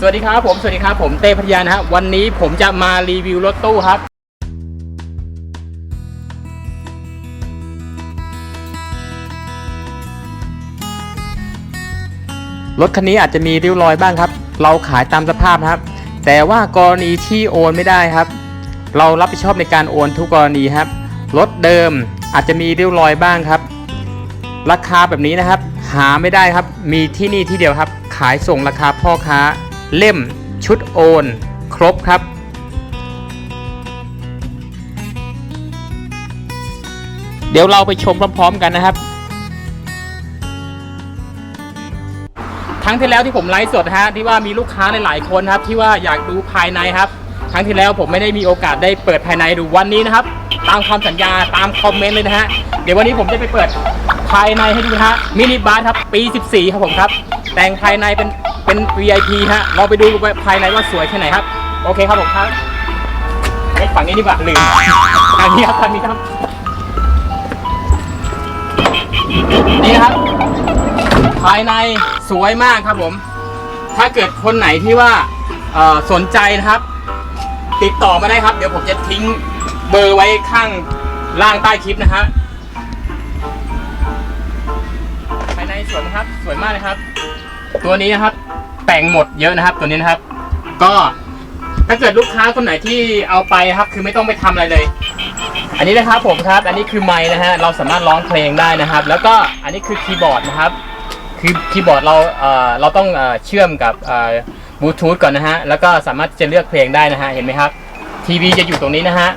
สวัสดีครับผม สวัสดีครับผมเต้พัทยานะฮะวันนี้ผมจะมารีวิวรถตู้ครับ รถคันนี้อาจจะมีริ้วรอยบ้างครับ เราขายตามสภาพครับ แต่ว่ากรณีที่โอนไม่ได้ครับ เรารับผิดชอบในการโอนทุกกรณีครับ รถเดิมอาจจะมีริ้วรอยบ้างครับ ราคาแบบนี้นะครับ หาไม่ได้ครับ มีที่นี่ที่เดียวครับ ขายส่งราคาพ่อค้า เล่ม ชุดโอน ครบครับ เดี๋ยวเราไปชมพร้อมๆกันนะครับ ครั้งที่แล้วที่ผมไลฟ์สดฮะที่ว่ามีลูกค้าหลายๆคนครับ ที่ว่าอยากดูภายในครับ ครั้งที่แล้วผมไม่ได้มีโอกาสได้เปิดภายในดูวันนี้นะครับ ตามคำสัญญาตามคอมเมนต์เลยนะฮะเดี๋ยววันนี้ผมจะไปเปิดภายในให้ดูนะฮะมินิบาร์ครับปี 14 ครับผมครับ แต่งภายในเป็น เป็น VIP ฮะเราไปดูภายในว่าสวยแค่ไหนครับ โอเคครับผมครับไอ้ฝั่งนี้ดีกว่าลืมทางนี้ครับทางนี้ครับ นี่นะครับ ภายในสวยมากครับผม ถ้าเกิดคนไหนที่ว่าสนใจนะครับ ติดต่อมาได้ครับ เดี๋ยวผมจะทิ้งเบอร์ไว้ข้างล่างใต้คลิปนะฮะภายในสวยไหมครับ สวยมากเลยครับ ตัวนี้นะครับ แต่งหมดเยอะนะครับ ตัวนี้นะครับ ก็ถ้าเกิดลูกค้าคนไหนที่เอาไปครับ คือไม่ต้องไปทำอะไรเลย อันนี้นะครับผมครับ อันนี้คือไม้นะฮะเราสามารถร้องเพลงได้นะครับ แล้วก็อันนี้คือคีย์บอร์ดนะครับ คือคีย์บอร์ดเราเอ่อเราต้องเอ่อเชื่อมกับบลูทูธก่อนนะฮะแล้วก็สามารถจะเลือกเพลงได้นะฮะเห็นไหมครับ ทีวีจะอยู่ตรงนี้นะฮะ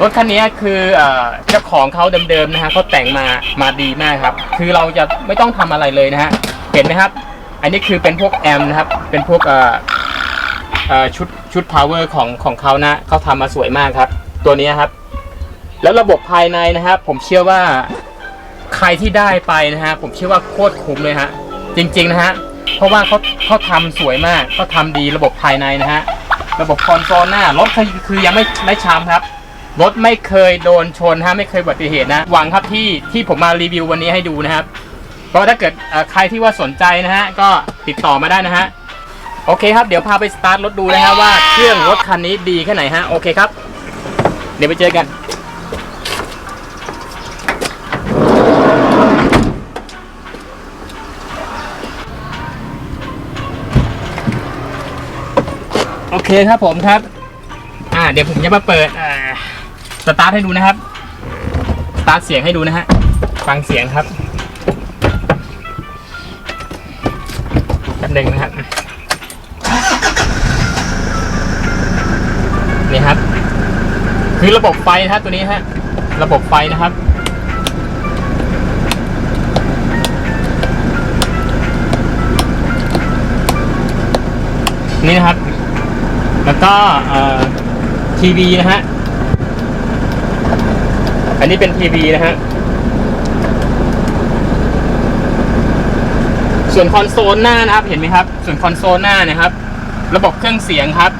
รถคันนี้คือเอ่อเจ้าของเขาเดิมๆนะฮะเขาแต่งมามาดีมากครับ คือเราจะไม่ต้องทำอะไรเลยนะฮะ เห็นไหมครับ อันนี้คือเป็นพวกแอมนะครับ เป็นพวกเอ่อเอ่อชุดชุด power ของของเขานะเขาทำมาสวยมากครับ ตัวนี้ครับ แล้วระบบภายในนะครับ ผมเชื่อว่าใครที่ได้ไปนะฮะผมเชื่อว่าโคตรคุ้มเลยฮะจริง ๆ นะฮะเพราะว่าเขาเขาทำสวยมากเขาทำดีระบบภายในนะฮะระบบคอนโซลหน้ารถคือคือยังไม่ไม่ช้ำครับรถไม่เคยโดนชนฮะไม่เคยอุบัติเหตุนะหวังครับที่ที่ผมมารีวิววันนี้ให้ดูนะครับ ก็ถ้าเกิดใครที่ว่าสนใจนะฮะ ก็ติดต่อมาได้นะฮะ โอเคครับ เดี๋ยวพาไปสตาร์ทรถดูนะฮะว่าเครื่องรถคันนี้ดีแค่ไหนฮะ โอเคครับ เดี๋ยวไปเจอกันโอเคครับผมครับ อ่า เดี๋ยวผมจะมาเปิดสตาร์ทให้ดูนะครับ สตาร์ทเสียงให้ดูนะฮะ ฟังเสียงครับ หนึงนะครับ นี่ครับ คือระบบไฟนะครับตัวนี้ฮะ ระบบไฟนะครับ นี่นะครับ แล้วก็ทีวีนะฮะ อันนี้เป็นทีวีนะฮะ ส่วนคอนโซลหน้านะครับเห็นไหมครับ ส่วนคอนโซลหน้านะครับ ระบบเครื่องเสียงครับ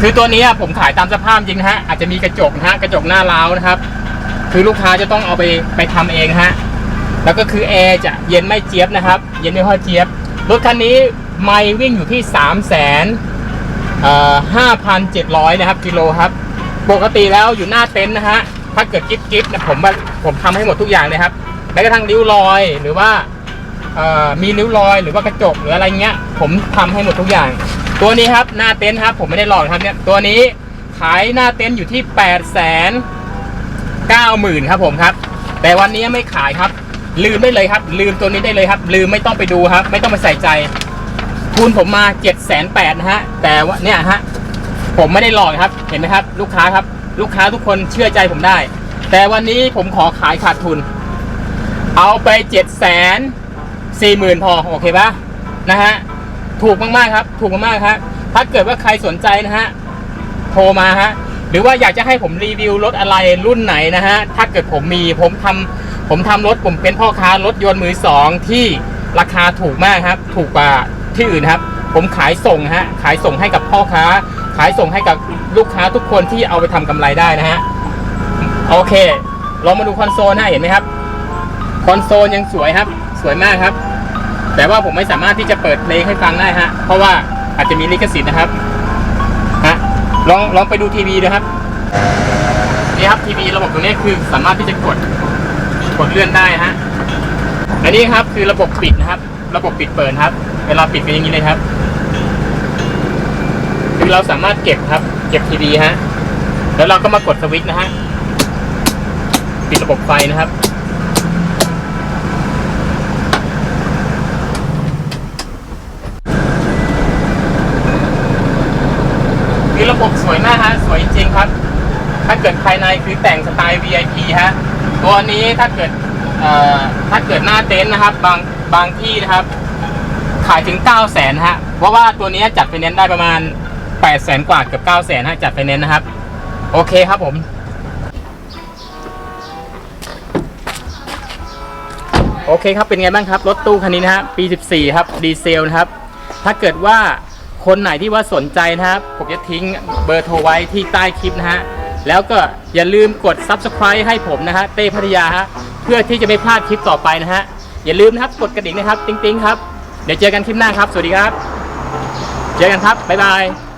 คือตัวนี้ผมขายตามสภาพจริงนะฮะอาจจะมีกระจกนะฮะกระจกหน้าร้าวนะครับ คือลูกค้าจะต้องเอาไปไปทำเองฮะแล้วก็คือแอร์จะเย็นไม่เจี๊ยบนะครับ เย็นไม่ค่อยเจี๊ยบรถคันนี้ไม่วิ่งอยู่ที่3 0 0 0 0 0ห้าพันเจ็ดร้อยนะครับกิโลครับ ปกติแล้วอยู่หน้าเต็นท์นะฮะถ้าเกิดกิ๊บกิ๊บนะผมผมทำให้หมดทุกอย่างเลยครับแม้กระทั่งริ้วรอยหรือว่า มีริ้วรอยหรือว่ากระจกหรืออะไรเงี้ย ผมทำให้หมดทุกอย่าง ตัวนี้ครับหน้าเต็นท์ครับผมไม่ได้หลอกครับเนี่ยตัวนี้ขายหน้าเต็นท์อยู่ที่8ปดแสนเก้าหมื่นครับผมครับ แต่วันนี้ไม่ขายครับ ลืมได้เลยครับ ลืมตัวนี้ได้เลยครับ ลืมไม่ต้องไปดูครับ ไม่ต้องไปใส่ใจทุนผมมา7จ็ดแสนแปดนะฮะแต่ว่าเนี่ยฮะผมไม่ได้หลอกครับเห็นไหมครับ ลูกค้าครับ ลูกค้าทุกคนเชื่อใจผมได้ แต่วันนี้ผมขอขายขาดทุน เอาไป7จ็ดแสน สี่หมื่นพอโอเคปะนะฮะถูกมากๆครับ ถูกมากๆครับถ้าเกิดว่าใครสนใจนะฮะโทรมาฮะหรือว่าอยากจะให้ผมรีวิวรถอะไรรุ่นไหนนะฮะถ้าเกิดผมมีผมทำผมทำรถผมเป็นพ่อค้ารถยนต์มือสองที่ราคาถูกมากครับ ถูกกว่าที่อื่นครับ ผมขายส่งฮะขายส่งให้กับพ่อค้า ขายส่งให้กับลูกค้าทุกคนที่เอาไปทำกำไรได้นะฮะโอเคลองมาดูคอนโซลฮะเห็นไหมครับ คอนโซลยังสวยครับ สวยมากครับ แต่ว่าผมไม่สามารถที่จะเปิดเพลงให้ฟังได้ฮะ เพราะว่าอาจจะมีลิขสิทธิ์นะครับฮะลองลองไปดูทีวีนะครับนี่ครับทีวีระบบตรงนี้คือสามารถที่จะกดกดเลื่อนได้ฮะอันนี้ครับคือระบบปิดนะครับ ระบบปิดเปิดครับ เวลาปิดเป็นอย่างนี้เลยครับ คือเราสามารถเก็บครับ เก็บทีวีฮะแล้วเราก็มากดสวิตช์นะฮะปิดระบบไฟนะครับ คือระบบสวยมาก ฮะสวยจริงครับ ถ้าเกิดภายในคือแต่งสไตล์ VIP ฮะตัวนี้ถ้าเกิดถ้าเกิดหน้าเต็นท์นะครับ บางบางที่นะครับ ขายถึง 9 0 0แสนฮะ เพราะว่าตัวนี้จัดไฟแนนซ์ได้ประมาณ 8 0 0แสนกว่าเกือบ9 0 0แสนฮะจัดไฟแนนซ์นะครับ โอเคครับผมโอเคครับ เป็นไงบ้างครับ รถตู้คันนี้นะฮะ ปี 14 ครับ ดีเซลนะครับ ถ้าเกิดว่า คนไหนที่ว่าสนใจนะครับผมจะทิ้งเบอร์โทรไว้ที่ใต้คลิปนะฮะแล้วก็อย่าลืมกด Subscribe ให้ผมนะฮะเต้พัทยาฮะเพื่อที่จะไม่พลาดคลิปต่อไปนะฮะอย่าลืมนะครับกดกระดิ่งนะครับ ติ๊งๆครับ เดี๋ยวเจอกันคลิปหน้าครับ สวัสดีครับ เจอกันครับ บ๊ายบาย